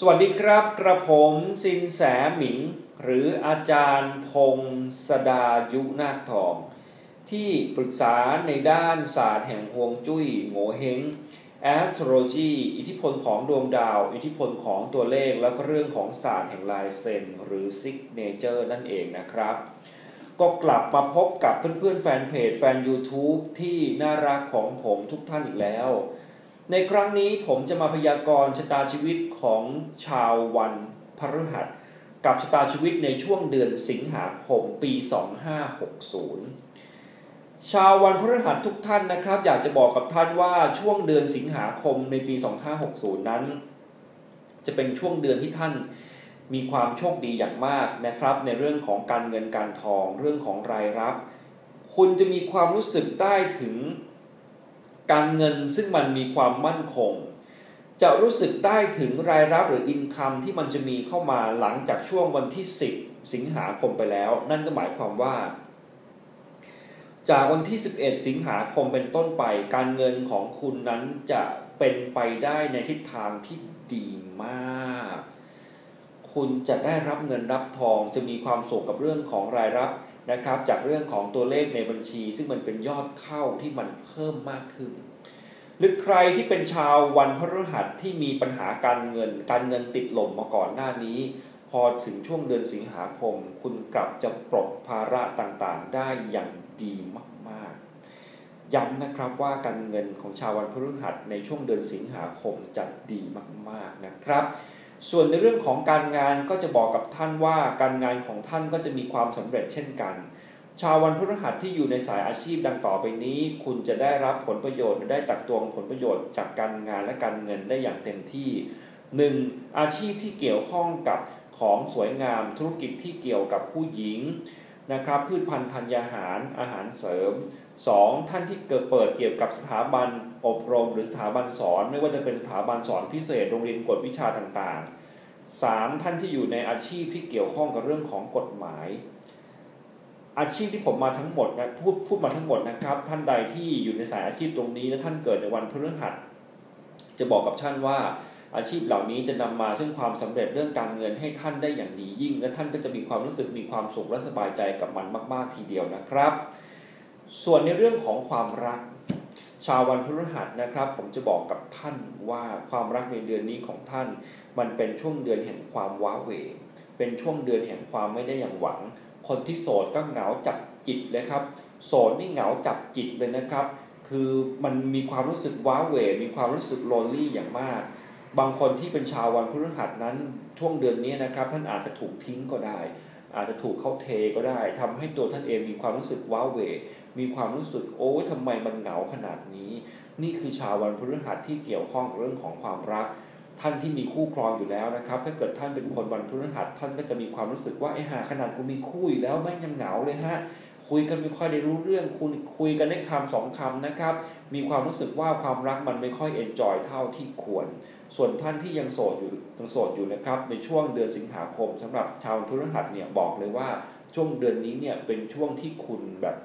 สวัสดีครับ กระผมสินแสหมิง หรืออาจารย์พงศดายุนาคทอง ที่ปรึกษาในด้านศาสตร์แห่งฮวงจุ้ยโงเฮง astrology อิทธิพลของดวงดาว อิทธิพลของตัวเลขและเรื่องของศาสตร์แห่งลายเซ็นหรือ signature นั่นเองนะครับ ก็กลับมาพบกับเพื่อนๆแฟนเพจแฟน YouTube ที่น่ารักของผมทุกท่านอีกแล้ว ในครั้งนี้ผมจะมาพยากรณ์ชะตาชีวิตของชาววันพฤหัส กับชะตาชีวิตในช่วงเดือนสิงหาคมปี 2560 ชาววันพฤหัสทุกท่านนะครับ อยากจะบอกกับท่านว่าช่วงเดือนสิงหาคมในปี 2560 นั้น จะเป็นช่วงเดือนที่ท่านมีความโชคดีอย่างมากนะครับ ในเรื่องของการเงินการทองเรื่องของรายรับ คุณจะมีความรู้สึกได้ถึง การเงินซึ่งมันมีความมั่นคง จะรู้สึกได้ถึงรายรับหรืออินคัมที่มันจะมีเข้ามาหลังจากช่วงวันที่ 10 สิงหาคมไปแล้ว นั่นก็หมายความว่า จากวันที่ 11 สิงหาคมเป็นต้นไป การเงินของคุณนั้นจะเป็นไปได้ในทิศทางที่ดีมาก คุณจะได้รับเงินรับทองจะมีความสุขกับเรื่องของรายรับ นะครับจากเรื่องของตัวเลขในบัญชี ซึ่งมันเป็นยอดเข้าที่มันเพิ่มมากขึ้น หรือใครที่เป็นชาววันพฤหัสที่มีปัญหาการเงิน การเงินติดหล่มมาก่อนหน้านี้ พอถึงช่วงเดือนสิงหาคม คุณกลับจะปลดภาระต่างๆ ได้อย่างดีมากๆ ย้ำนะครับว่าการเงินของชาววันพฤหัสในช่วงเดือนสิงหาคมจะดีมากๆนะครับ ส่วนในเรื่องของการงานก็จะบอกกับท่านว่าการงานของท่านก็จะมีความสำเร็จเช่นกัน ชาววันพฤหัสที่อยู่ในสายอาชีพดังต่อไปนี้ คุณจะได้รับผลประโยชน์ได้ตักตวงผลประโยชน์จากการงานและการเงินได้อย่างเต็มที่ 1. อาชีพที่เกี่ยวข้องกับของสวยงามธุรกิจที่เกี่ยวกับผู้หญิง นะครับพืชพันธุ์ธัญญาหารอาหารเสริม 2. ท่านที่เกิดเปิดเกี่ยวกับสถาบันอบรม หรือสถาบันสอน ไม่ว่าจะเป็นสถาบันสอนพิเศษโรงเรียนกวดวิชาต่างๆ 3. ท่านที่อยู่ในอาชีพที่เกี่ยวข้องกับเรื่องของกฎหมาย อาชีพที่ผมมาทั้งหมดนะพูดพูดมาทั้งหมดนะครับ ท่านใดที่อยู่ในสายอาชีพตรงนี้และท่านเกิดในวันพฤหัสจะบอกกับท่านว่า อาชีพเหล่านี้จะนำมาซึ่งความสำเร็จเรื่องการเงินให้ท่านได้อย่างดียิ่ง และท่านก็จะมีความรู้สึกมีความสุขและสบายใจกับมันมาก ๆ ทีเดียวนะครับ ส่วนในเรื่องของความรัก ชาววันพฤหัสนะครับ ผมจะบอกกับท่านว่าความรักในเดือนนี้ของท่าน มันเป็นช่วงเดือนแห่งความว้าเหวเป็นช่วงเดือนแห่งความไม่ได้อย่างหวัง คนที่โสดก็เหงาจับจิตเลยครับ โสดนี่เหงาจับจิตเลยนะครับ คือมันมีความรู้สึกว้าเหวมีความรู้สึกโลนลี่อย่างมาก บางคนที่เป็นชาววันพฤหัสนั้นช่วงเดือนนี้นะครับ ท่านอาจจะถูกทิ้งก็ได้ อาจจะถูกเขาเทก็ได้ทำให้ตัวท่านเองมีความรู้สึกว้าเหวมีความรู้สึกโอ้ยทำไมมันเหงาขนาดนี้ นี่คือชาววันพฤหัสที่เกี่ยวข้องเรื่องของความรัก ท่านที่มีคู่ครองอยู่แล้วนะครับ ถ้าเกิดท่านเป็นคนวันพฤหัสท่านก็จะมีความรู้สึกว่าไอ้หาขนาดกูมีคู่อยู่แล้วไม่ยังเหงาเลยฮะคุยกันไม่ค่อยได้รู้เรื่องคุณคุยกันได้คำสองคำนะครับ มีความรู้สึกว่าความรักมันไม่ค่อยเอนจอยเท่าที่ควร ส่วนท่านที่ยังโสดอยู่ยังโสดอยู่นะครับในช่วงเดือนสิงหาคมสำหรับชาวพฤหัสเนี่ยบอกเลยว่าช่วงเดือนนี้เนี่ยเป็นช่วงที่คุณแบบ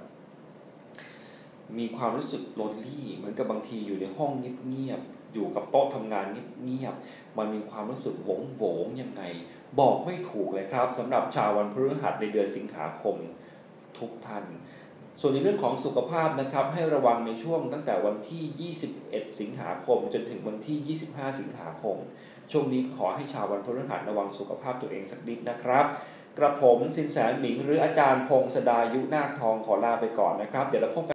มีความรู้สึกโลนลี่เหมือนกับบางทีอยู่ในห้องเงียบๆอยู่กับโต๊ะทำงานเงียบๆมันมีความรู้สึกหวงโหวงยังไง บอกไม่ถูกเลยครับสำหรับชาววันพฤหัสในเดือนสิงหาคมทุกท่าน ส่วนในเรื่องของสุขภาพนะครับให้ระวังในช่วงตั้งแต่วันที่ 21 สิงหาคม จนถึงวันที่ 25 สิงหาคม ช่วงนี้ขอให้ชาววันพฤหัสระวังสุขภาพตัวเองสักนิดนะครับ กระผมสินแสหมิงหรืออาจารย์พงศดายุนาคทองขอลาไปก่อนนะครับ เดี๋ยวเราพบกัน